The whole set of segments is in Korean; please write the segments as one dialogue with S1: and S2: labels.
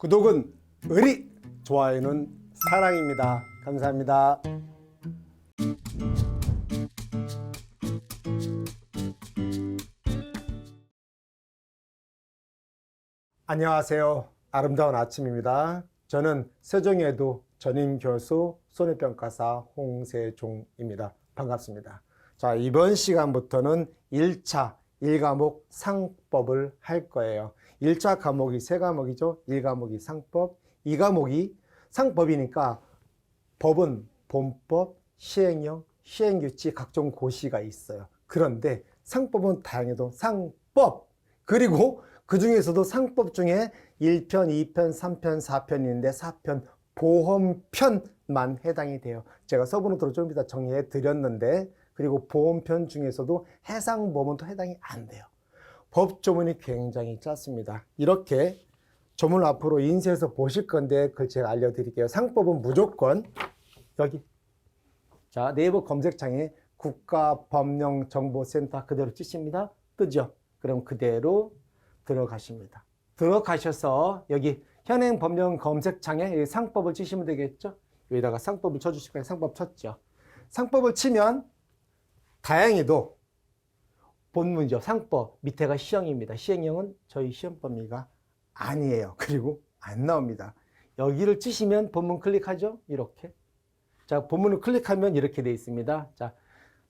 S1: 구독은 의리, 좋아요는 사랑입니다. 감사합니다. 안녕하세요. 아름다운 아침입니다. 저는 세종예도 전임 교수 손해평가사 홍세종입니다. 반갑습니다. 자, 이번 시간부터는 1차 1과목 상법을 할 거예요. 1차 과목이 세 과목이죠. 1과목이 상법, 2과목이 상법이니까 법은 본법, 시행령, 시행규칙, 각종 고시가 있어요. 그런데 상법은 다양해도 상법, 그리고 그 중에서도 상법 중에 1편, 2편, 3편, 4편인데 4편 보험편만 해당이 돼요. 제가 서브노트로 좀 이따 정리해 드렸는데 그리고 보험편 중에서도 해상보험은 또 해당이 안 돼요. 법조문이 굉장히 짧습니다. 이렇게 조문 앞으로 인쇄해서 보실 건데 그걸 제가 알려드릴게요. 상법은 무조건 여기 자 네이버 검색창에 국가법령정보센터 그대로 치십니다. 뜨죠? 그럼 그대로 들어가십니다. 들어가셔서 여기 현행 법령 검색창에 상법을 치시면 되겠죠? 여기다가 상법을 거예요. 상법 쳤죠? 상법을 치면 다행히도 본문이죠. 상법 밑에가 시형입니다. 시행령은 저희 시험 범위가 아니에요. 그리고 안 나옵니다. 여기를 치시면 본문 클릭하죠. 이렇게. 자, 본문을 클릭하면 이렇게 돼 있습니다. 자,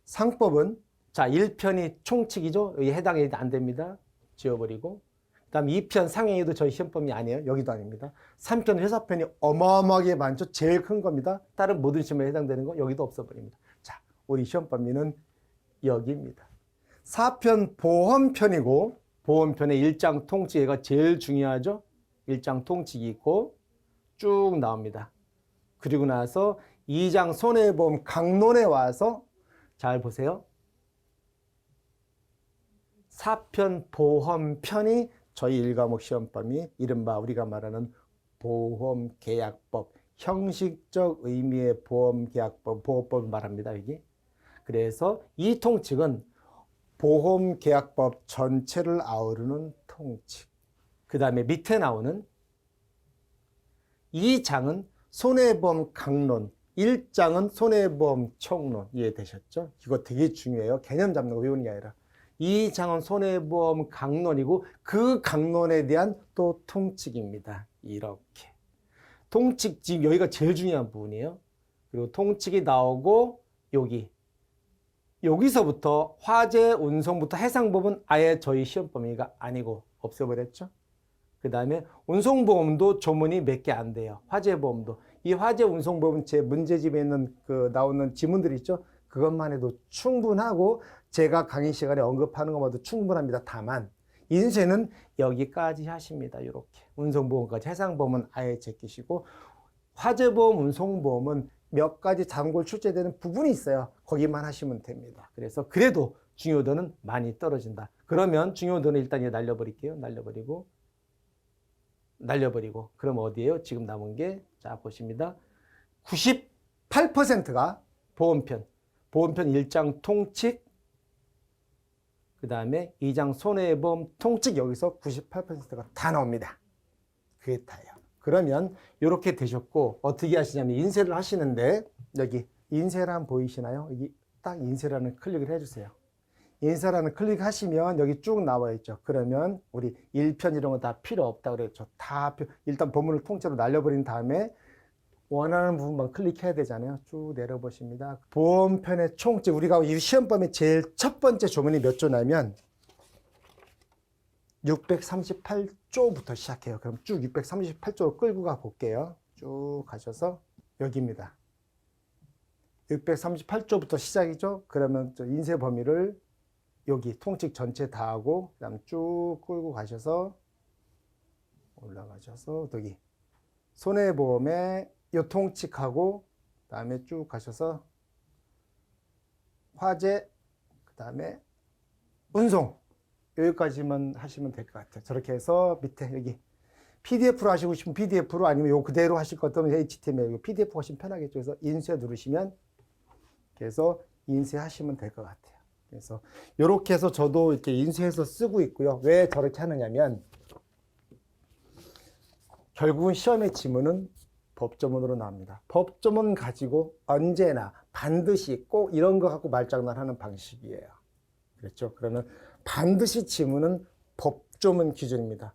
S1: 상법은 자, 1편이 총칙이죠. 여기 해당이 안 됩니다. 지워버리고. 그 다음 2편 상행에도 저희 시험 범위 아니에요. 여기도 아닙니다. 3편 회사편이 어마어마하게 많죠. 제일 큰 겁니다. 다른 모든 시험에 해당되는 거 여기도 없어버립니다. 자, 우리 시험 범위는 여기입니다. 4편 보험편이고 보험편의 일장 통칙가 제일 중요하죠. 일장 통칙이 있고 쭉 나옵니다. 그리고 나서 2장 손해보험 강론에 와서 잘 보세요. 4편 보험편이 저희 일과목 시험범위 이른바 우리가 말하는 보험계약법 형식적 의미의 보험계약법 보호법을 말합니다. 여기. 그래서 이 통칙은 보험계약법 전체를 아우르는 통칙. 그 다음에 밑에 나오는 이 장은 손해보험 강론, 1장은 손해보험 총론. 이해되셨죠? 이거 되게 중요해요. 개념 잡는 거 외우는 게 아니라. 이 장은 손해보험 강론이고 그 강론에 대한 또 통칙입니다. 이렇게. 통칙, 지금 여기가 제일 중요한 부분이에요. 그리고 통칙이 나오고 여기 여기서부터 화재 운송부터 해상법은 아예 저희 시험 범위가 아니고 없애버렸죠. 그 다음에 운송보험도 조문이 몇 개 안 돼요. 화재보험도. 이 화재 운송보험 제 문제집에 있는 그 나오는 지문들 있죠. 그것만 해도 충분하고 제가 강의 시간에 언급하는 것만도 충분합니다. 다만 인쇄는 여기까지 하십니다. 이렇게 운송보험까지 해상보험은 아예 제끼시고 화재보험, 운송보험은 몇 가지 단골 출제되는 부분이 있어요. 거기만 하시면 됩니다. 그래서 그래도 중요도는 많이 떨어진다. 그러면 중요도는 일단 이제 날려버릴게요. 날려버리고 날려버리고 그럼 어디에요? 지금 남은 게 자 보십니다. 98%가 보험편, 보험편 1장 통칙, 그 다음에 2장 손해보험 통칙 여기서 98%가 다 나옵니다. 그게 다예요. 그러면 이렇게 되셨고 어떻게 하시냐면 인쇄를 하시는데 여기 인쇄란 보이시나요? 여기 딱 인쇄라는 클릭을 해주세요. 인쇄라는 클릭하시면 여기 쭉 나와 있죠. 그러면 우리 1편 이런 거 다 필요 없다 그랬죠. 다 일단 본문을 통째로 날려버린 다음에 원하는 부분만 클릭해야 되잖아요. 쭉 내려보십니다. 보험편의 총칙 우리가 이 시험범위 제일 첫 번째 조문이 몇 조냐면 638조부터 시작해요. 그럼 쭉 638조로 끌고 가 볼게요. 쭉 가셔서 여기입니다. 638조부터 시작이죠. 그러면 저 인쇄 범위를 여기 통칙 전체 다 하고 그다음 쭉 끌고 가셔서 올라가셔서 여기 손해보험에 요 통칙하고 그다음에 쭉 가셔서 화재 그다음에 운송 여기까지만 하시면 될 것 같아요. 저렇게 해서 밑에 여기 PDF로 하시고 싶으면 PDF로 아니면 요 그대로 하실 것 같으면 HTML PDF 하시면 편하겠죠. 그래서 인쇄 누르시면 그래서 인쇄하시면 될 것 같아요. 그래서 이렇게 해서 저도 이렇게 인쇄해서 쓰고 있고요. 왜 저렇게 하느냐면 결국은 시험의 지문은 법조문으로 나옵니다. 법조문 가지고 언제나 반드시 꼭 이런 거 갖고 말장난하는 방식이에요. 그렇죠? 그러면 반드시 지문은 법조문 기준입니다.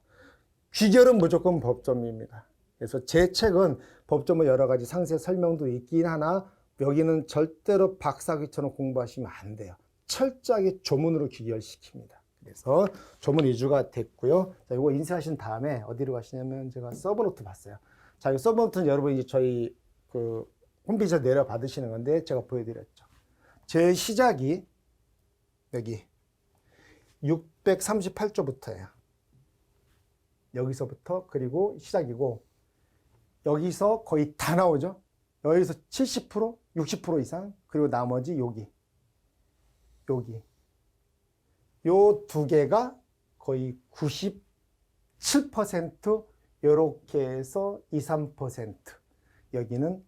S1: 귀결은 무조건 법조문입니다. 그래서 제 책은 법조문 여러 가지 상세 설명도 있긴 하나 여기는 절대로 박사기처럼 공부하시면 안 돼요. 철저하게 조문으로 귀결시킵니다. 그래서 조문 위주가 됐고요. 자, 이거 인쇄하신 다음에 어디로 가시냐면 제가 서브노트 봤어요. 자, 이 서브노트는 여러분 이제 저희 그 홈페이지에 내려 받으시는 건데 제가 보여드렸죠. 제 시작이 여기 638조부터예요. 여기서부터 그리고 시작이고 여기서 거의 다 나오죠. 여기서 70%, 60% 이상 그리고 나머지 여기 여기 요 두 개가 거의 97% 요렇게 해서 2, 3% 여기는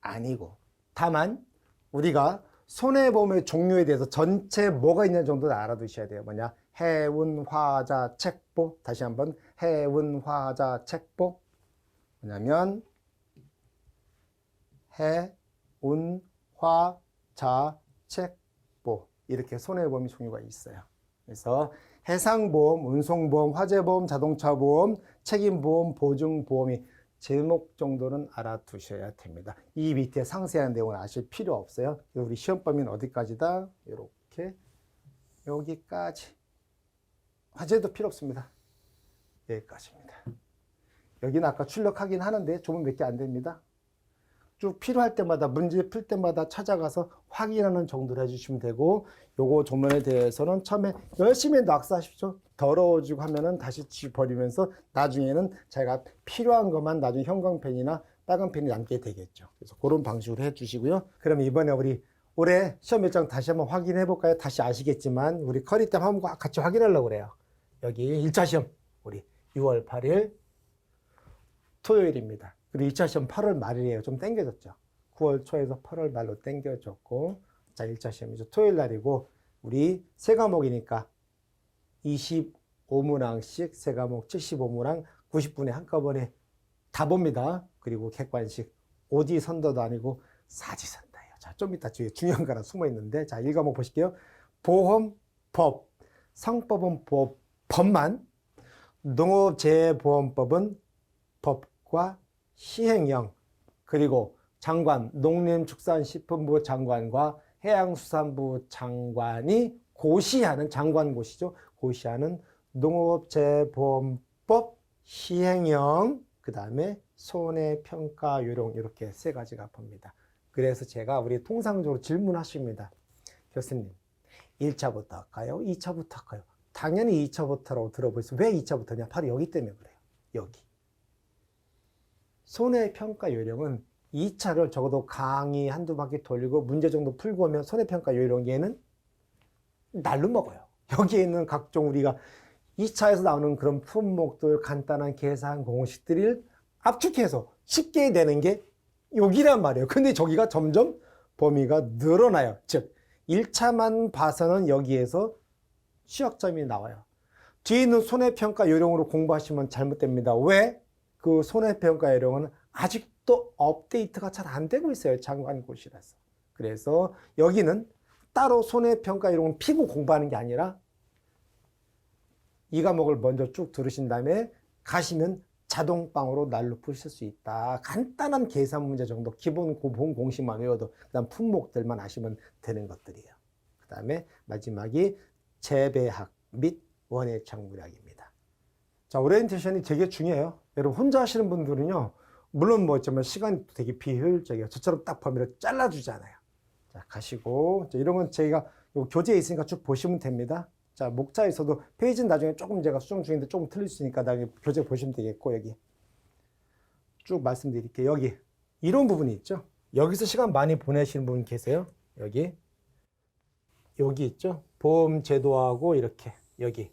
S1: 아니고 다만 우리가 손해보험의 종류에 대해서 전체 뭐가 있는 정도는 알아두셔야 돼요. 뭐냐? 해운, 화자, 책보. 다시 한번 해운, 화자, 책보. 뭐냐면 해 운, 화 자, 책 보. 이렇게 손해보험의 종류가 있어요. 그래서 해상보험, 운송보험, 화재보험, 자동차보험, 책임보험, 보증보험이 제목 정도는 알아두셔야 됩니다. 이 밑에 상세한 내용은 아실 필요 없어요. 우리 시험 범위는 어디까지다? 이렇게 여기까지. 화재도 필요 없습니다. 여기까지입니다. 여기는 아까 출력하긴 하는데 조문 몇 개 안 됩니다. 쭉 필요할 때마다 문제 풀 때마다 찾아가서 확인하는 정도로 해주시면 되고 요거 조문에 대해서는 처음에 열심히 낙서하십시오. 더러워지고 하면은 다시 지워버리면서 나중에는 자기가 필요한 것만 나중에 형광펜이나 빨간 펜이 남게 되겠죠. 그래서 그런 방식으로 해주시고요. 그럼 이번에 우리 올해 시험 일정 다시 한번 확인해 볼까요? 다시 아시겠지만 우리 커리템 한번 같이 확인하려고 그래요. 여기 1차 시험 우리 6월 8일 토요일입니다. 그리고 2차 시험 8월 말이에요. 좀 땡겨졌죠. 9월 초에서 8월 말로 땡겨졌고 자 1차 시험이죠. 토요일 날이고 우리 세 과목이니까 25문항씩 세 과목 75문항 90분에 한꺼번에 다 봅니다. 그리고 객관식 오지 선도도 아니고 사지 선다예요. 자, 좀 이따 뒤에 중요한 거라 숨어 있는데 자, 1과목 보실게요. 보험, 법, 상법은 법, 법만 농업재보험법은 법과 시행령 그리고 장관 농림축산식품부 장관과 해양수산부 장관이 고시하는 장관고시죠. 고시하는 농업재보험법 시행령 그 다음에 손해평가 요령 이렇게 세 가지가 봅니다. 그래서 제가 우리 통상적으로 질문하십니다. 교수님 1차부터 할까요? 2차부터 할까요? 당연히 2차부터라고 들어보세요. 왜 2차부터냐? 바로 여기 때문에 그래요. 여기. 손해평가 요령은 2차를 적어도 강의 한두 바퀴 돌리고 문제 정도 풀고 오면 손해평가 요령에는 날로 먹어요. 여기에 있는 각종 우리가 2차에서 나오는 그런 품목들, 간단한 계산 공식들을 압축해서 쉽게 내는 게 여기란 말이에요. 근데 저기가 점점 범위가 늘어나요. 즉, 1차만 봐서는 여기에서 취약점이 나와요. 뒤에 있는 손해평가 요령으로 공부하시면 잘못됩니다. 왜? 그 손해평가 요령은 아직도 업데이트가 잘 안 되고 있어요. 장관고시라서. 그래서 여기는 따로 손해평가 요령을 피고 공부하는 게 아니라 이 과목을 먼저 쭉 들으신 다음에 가시면 자동방으로 날로 푸실 수 있다. 간단한 계산 문제 정도 기본 고본 공식만 외워도 그다음 품목들만 아시면 되는 것들이에요. 그다음에 마지막이 재배학 및 원예 창물학입니다. 자, 오리엔테이션이 되게 중요해요. 여러분 혼자 하시는 분들은요. 물론 뭐 있지만 시간이 되게 비효율적이에요. 저처럼 딱 범위를 잘라주잖아요. 자, 가시고 자, 이런 건 저희가 요 교재에 있으니까 쭉 보시면 됩니다. 자, 목차에서도 페이지는 나중에 조금 제가 수정 중인데 조금 틀릴 수 있으니까 나중에 교재 보시면 되겠고 여기 쭉 말씀드릴게요. 여기 이런 부분이 있죠. 여기서 시간 많이 보내시는 분 계세요. 여기 여기 있죠. 보험 제도하고 이렇게 여기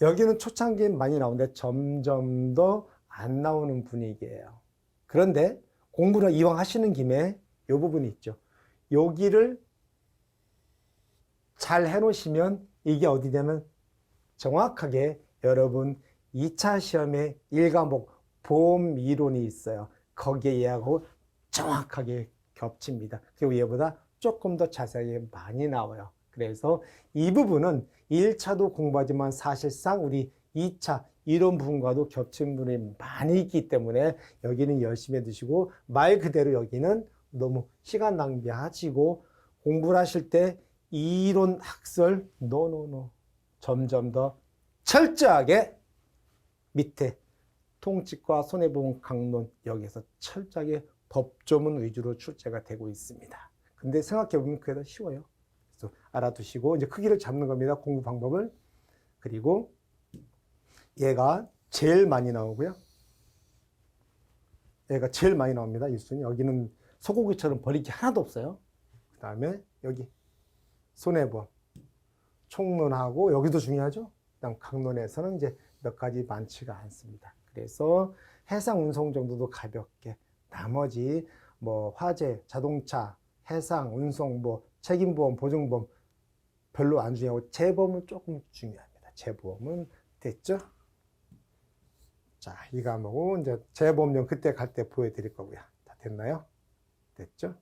S1: 여기는 초창기에 많이 나오는데 점점 더 안 나오는 분위기예요. 그런데 공부를 이왕 하시는 김에 이 부분이 있죠. 여기를 잘 해놓으시면 이게 어디냐면 정확하게 여러분 2차 시험에 1과목 보험 이론이 있어요. 거기에 얘하고 정확하게 겹칩니다. 그리고 얘보다 조금 더 자세하게 많이 나와요. 그래서 이 부분은 1차도 공부하지만 사실상 우리 2차 이론 부분과도 겹친 부분이 많이 있기 때문에 여기는 열심히 해두시고 말 그대로 여기는 너무 시간 낭비하시고 공부를 하실 때 이론 학설 노노노 점점 더 철저하게 밑에 통칙과 손해보험 강론 여기서 철저하게 법조문 위주로 출제가 되고 있습니다. 근데 생각해보면 그게 더 쉬워요. 알아두시고 이제 크기를 잡는 겁니다. 공부 방법을. 그리고 얘가 제일 많이 나오고요. 얘가 제일 많이 나옵니다. 1순위. 여기는 소고기처럼 버릴 게 하나도 없어요. 그 다음에 여기 손해보험. 총론하고 여기도 중요하죠. 그다음 강론에서는 이제 몇 가지 많지가 않습니다. 그래서 해상 운송 정도도 가볍게 나머지 뭐 화재, 자동차, 해상 운송 뭐 책임보험, 보증보험 별로 안 중요하고 재보험은 조금 중요합니다. 재보험은 됐죠? 자, 이 과목은 이제 재보험용 그때 갈 때 보여드릴 거고요. 다 됐나요? 됐죠?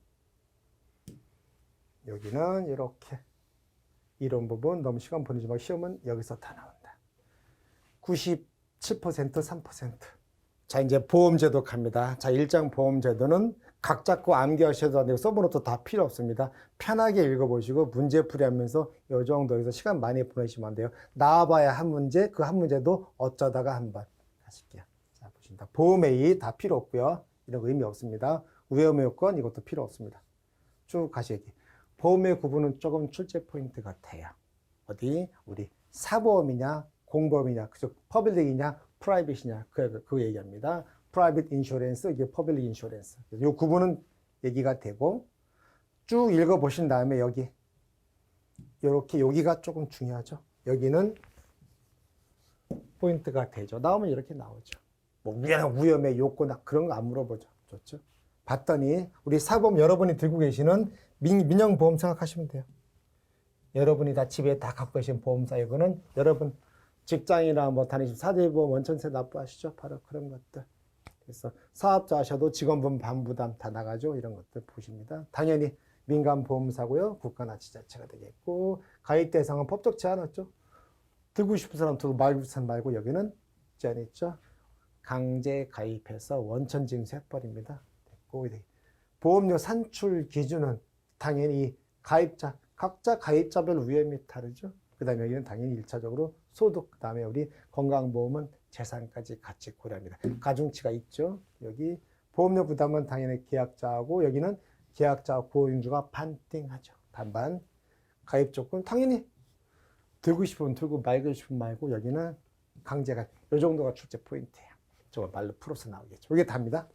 S1: 여기는 이렇게 이런 부분 너무 시간 보내지 말고 시험은 여기서 다 나온다. 97% 3%. 자, 이제 보험제도 갑니다. 자, 일장 보험제도는 각 잡고 암기하셔도 안 되고 서브노트 다 필요 없습니다. 편하게 읽어보시고 문제 풀이하면서 이 정도에서 시간 많이 보내시면 안 돼요. 나와봐야 한 문제, 그 한 문제도 어쩌다가 한 번. 하실게요. 자, 보십니다. 보험 A 다 필요 없고요. 이런 거 의미 없습니다. 위험 요건 이것도 필요 없습니다. 쭉 가시기. 보험의 구분은 조금 출제 포인트 같아요. 어디? 우리 사보험이냐, 공보험이냐, 그죠? 퍼블릭이냐, 프라이빗이냐, 그, 그 얘기합니다. 프라이빗 인슈런스, 이게 퍼블릭 인슈런스. 이 구분은 얘기가 되고, 쭉 읽어 보신 다음에 여기, 이렇게 여기가 조금 중요하죠. 여기는 포인트가 되죠. 나오면 이렇게 나오죠. 뭐 위험, 위험의 요건이나 그런 거 안 물어보죠. 좋죠. 봤더니 우리 사보험 여러분이 들고 계시는 민, 민영보험 생각하시면 돼요. 여러분이 다 집에 다 갖고 계신 보험사 이거는 여러분 직장이나 뭐 다니시는 사대보험 원천세 납부하시죠. 바로 그런 것들. 그래서 사업자 하셔도 직원분 반부담 다 나가죠. 이런 것들 보십니다. 당연히 민간보험사고요. 국가나 지자체가 되겠고 가입 대상은 법적 제한 없죠. 들고 싶은 사람 들고 말고 사람 말고 여기는 제한 있죠. 강제 가입해서 원천 징수해버립니다. 됐고 보험료 산출 기준은 당연히 가입자 각자 가입자별 위험이 다르죠. 그 다음에 여기는 당연히 일차적으로 소득, 그 다음에 우리 건강보험은 재산까지 같이 고려합니다. 가중치가 있죠. 여기 보험료 부담은 당연히 계약자하고 여기는 계약자 보험주가 반띵하죠. 반반. 가입 조건 당연히 들고 싶으면 들고 말고 싶으면 말고 여기는 강제가 이 정도가 출제 포인트예요. 저거 말로 풀어서 나오겠죠. 이게 답니다.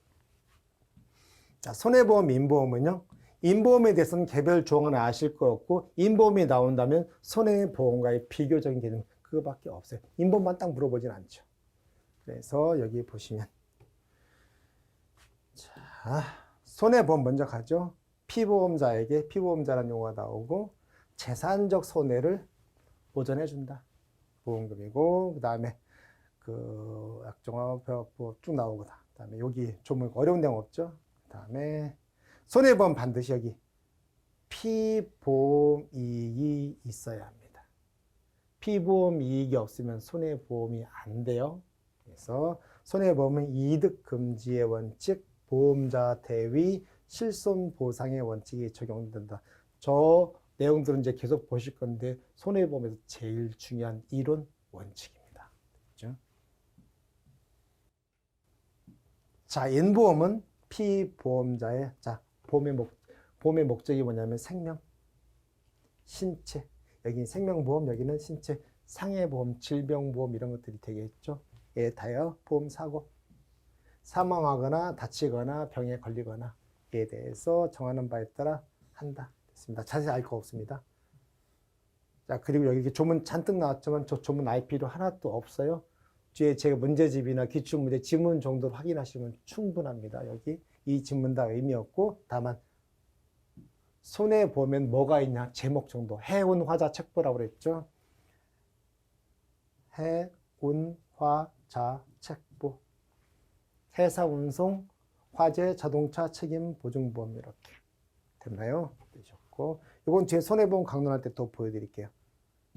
S1: 자, 손해보험, 인보험은요. 인보험에 대해서는 개별 조항은 아실 거 없고 인보험이 나온다면 손해보험과의 비교적인 개념 그거밖에 없어요. 인보험만 딱 물어보진 않죠. 그래서 여기 보시면 자 손해보험 먼저 가죠. 피보험자에게 피보험자라는 용어가 나오고 재산적 손해를 보전해 준다. 보험금이고 그 다음에 그 약정화 뭐쭉 나오고다. 그 다음에 여기 조문 어려운 내용 없죠. 그 다음에 손해보험 반드시 여기 피보험 이익이 있어야 합니다. 피보험 이익이 없으면 손해보험이 안 돼요. 그래서 손해보험은 이득 금지의 원칙, 보험자 대위, 실손 보상의 원칙이 적용된다. 저 내용들은 이제 계속 보실 건데 손해보험에서 제일 중요한 이론 원칙입니다. 그죠? 자, 인보험은 피보험자의 자 보험의 목 보험의 목적이 뭐냐면 생명, 신체. 여기 생명보험, 여기는 신체, 상해보험, 질병보험 이런 것들이 되겠죠. 예, 다요 보험 사고, 사망하거나 다치거나 병에 걸리거나에 대해서 정하는 바에 따라 한다. 됐습니다. 자세히 알 거 없습니다. 자, 그리고 여기 이렇게 조문 잔뜩 나왔지만 저 조문 IP로 하나도 없어요. 뒤에 제가 문제집이나 기출문제 지문 정도 확인하시면 충분합니다. 여기 이 지문 다 의미 없고 다만 손에 보면 뭐가 있냐 제목 정도 해운 화자 책보라고 그랬죠. 해운 화 자, 책보, 회사 운송, 화재, 자동차 책임 보증보험 이렇게 됐나요? 되셨고, 이건 제 손해보험 강론할 때 또 보여드릴게요.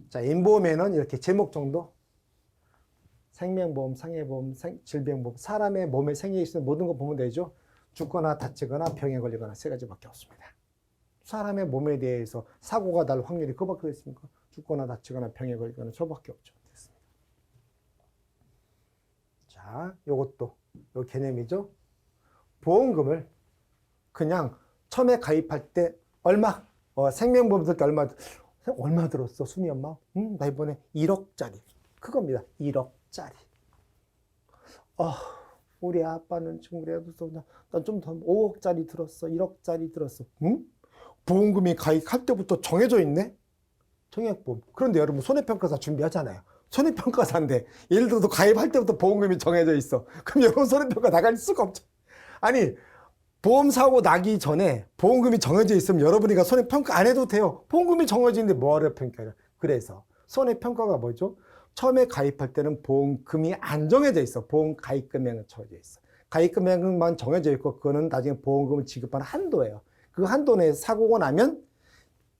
S1: 자, 인보험에는 이렇게 제목 정도 생명보험, 상해보험, 생- 질병보험, 사람의 몸에 생에 있는 모든 거 보면 되죠. 죽거나 다치거나 병에 걸리거나 세 가지밖에 없습니다. 사람의 몸에 대해서 사고가 날 확률이 그밖에 있습니까? 죽거나 다치거나 병에 걸리거나 저밖에 없죠. 됐습니다. 자, 요것도 요 개념이죠. 보험금을 그냥 처음에 가입할 때 얼마? 어, 생명보험 들 때 얼마? 얼마 들었어, 순이 엄마? 음, 나 이번에 1억짜리. 그겁니다. 1억짜리. 아, 우리 아빠는 지금 그래도 난좀 더 5억짜리 들었어. 1억짜리 들었어. 응? 보험금이 가입할 때부터 정해져 있네? 청약보험. 그런데 여러분 손해평가사 준비하잖아요. 손해평가사인데 예를 들어서 가입할 때부터 보험금이 정해져 있어. 그럼 여러분 손해평가 나갈 수가 없죠. 아니 보험 사고 나기 전에 보험금이 정해져 있으면 여러분이가 손해평가 안 해도 돼요. 보험금이 정해져 있는데 뭐하러 평가를. 그래서 손해평가가 뭐죠? 처음에 가입할 때는 보험금이 안 정해져 있어. 보험 가입 금액은 정해져 있어. 가입 금액만 정해져 있고 그거는 나중에 보험금을 지급하는 한도예요. 그 한도 내에 사고가 나면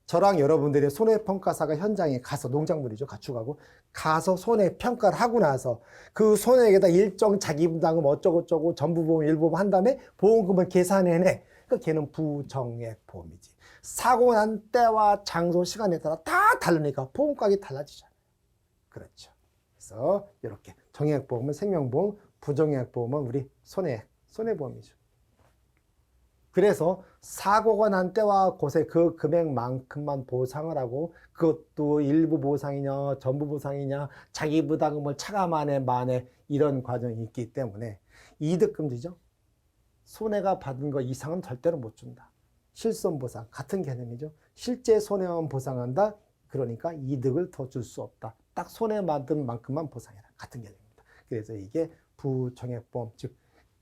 S1: 저랑 여러분들이 손해평가사가 현장에 가서 농작물이죠. 가축하고 가서 손해평가를 하고 나서 그 손해에다 일정 자기부담금 어쩌고저쩌고 전부보험 일부보험 한 다음에 보험금을 계산해내. 그 걔는 부정액 보험이지. 사고 난 때와 장소 시간에 따라 다 다르니까 보험가격이 달라지잖아요. 그렇죠. 그래서 이렇게 정액보험은 생명보험, 부정액보험은 우리 손해 손해보험이죠. 그래서 사고가 난 때와 곳에 그 금액만큼만 보상을 하고 그것도 일부 보상이냐 전부 보상이냐 자기 부담금을 차감하네 만에 이런 과정이 있기 때문에 이득금지죠. 손해가 받은 거 이상은 절대로 못 준다. 실손보상 같은 개념이죠. 실제 손해만 보상한다. 그러니까 이득을 더 줄 수 없다. 딱 손해 받은 만큼만 보상해라. 같은 개념입니다. 그래서 이게 부정액보험 즉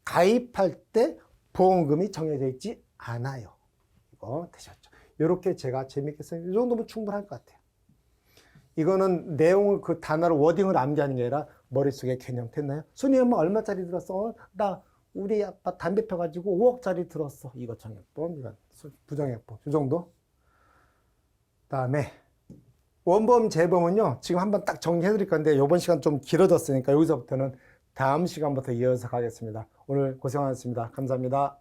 S1: 가입할 때 보험금이 정해져 있지 않아요. 이거 되셨죠? 이렇게 제가 재밌게 써이 정도면 충분할 것 같아요. 이거는 내용을 그 단어를 워딩을 암기하는 게 아니라 머릿속에 개념 됐나요? 순이 엄마 얼마짜리 들었어? 어, 나 우리 아빠 담배 펴가지고 5억짜리 들었어. 이거 정액보험, 이건 부정액보험. 이 정도. 다음에 원보험, 재보험은요. 지금 한번 딱 정리해 드릴 건데 이번 시간 좀 길어졌으니까 여기서부터는 다음 시간부터 이어서 가겠습니다. 오늘 고생하셨습니다. 감사합니다.